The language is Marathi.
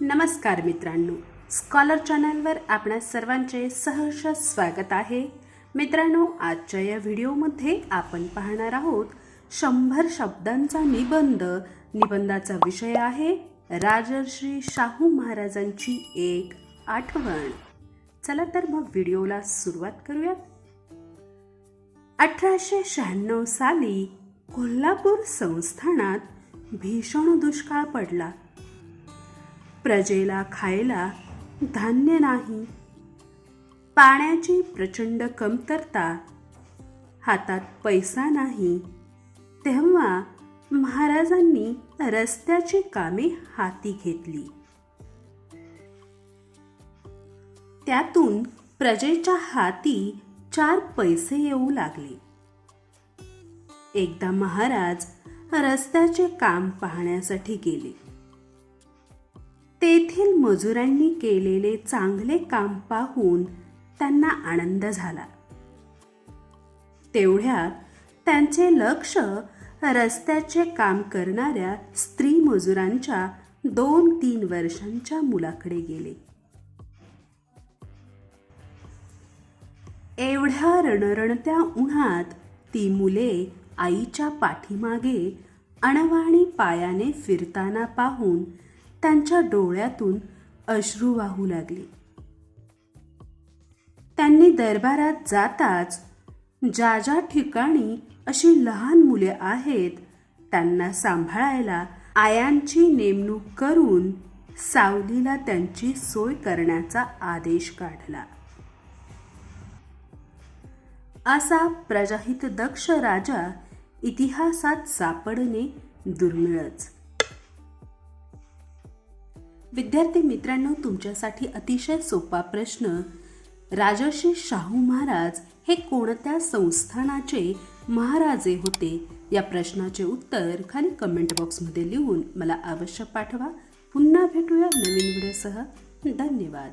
नमस्कार मित्रांनो. स्कॉलर चॅनलवर आपणा सर्वांचे सहर्ष स्वागत आहे. मित्रांनो आजच्या या व्हिडिओमध्ये आपण पाहणार आहोत शंभर शब्दांचा निबंध. निबंधाचा विषय आहे राजर्षी शाहू महाराजांची एक आठवण. चला तर मग व्हिडिओला सुरुवात करूयात अठराशे शहाण्णव साली कोल्हापूर संस्थानात भीषण दुष्काळ पडला. प्रजेला खायला धान्य नाही. पाण्याची प्रचंड कमतरता. हातात पैसा नाही. तेव्हा महाराजांनी रस्त्याची कामे हाती घेतली. त्यातून प्रजेच्या हाती चार पैसे येऊ लागले. एकदा महाराज रस्त्याचे काम पाहण्यासाठी गेले. तेथील मजुरांनी केलेले चांगले काम पाहून त्यांना आनंद झाला. तेवढ्यात त्यांचे लक्ष रस्त्याचे काम करणाऱ्या स्त्री मजुरांच्या दोन तीन वर्षांच्या मुलाकडे गेले. एवढ्या रणरणत्या उन्हात ती मुले आईच्या पाठीमागे अणवाणी पायाने फिरताना पाहून त्यांच्या डोळ्यातून अश्रू वाहू लागले. त्यांनी दरबारात जाताच ज्या ज्या ठिकाणी अशी लहान मुले आहेत त्यांना सांभाळायला आयांची नेमणूक करून सावलीला त्यांची सोय करण्याचा आदेश काढला. असा प्रजाहित दक्ष राजा इतिहासात सापडणे दुर्मिळच. विद्यार्थी मित्रांनो तुमच्यासाठी अतिशय सोपा प्रश्न. राजर्षी शाहू महाराज हे कोणत्या संस्थानाचे महाराजे होते? या प्रश्नाचे उत्तर खाली कमेंट बॉक्समध्ये लिहून मला अवश्य पाठवा. पुन्हा भेटूया नवीन व्हिडिओसह. धन्यवाद.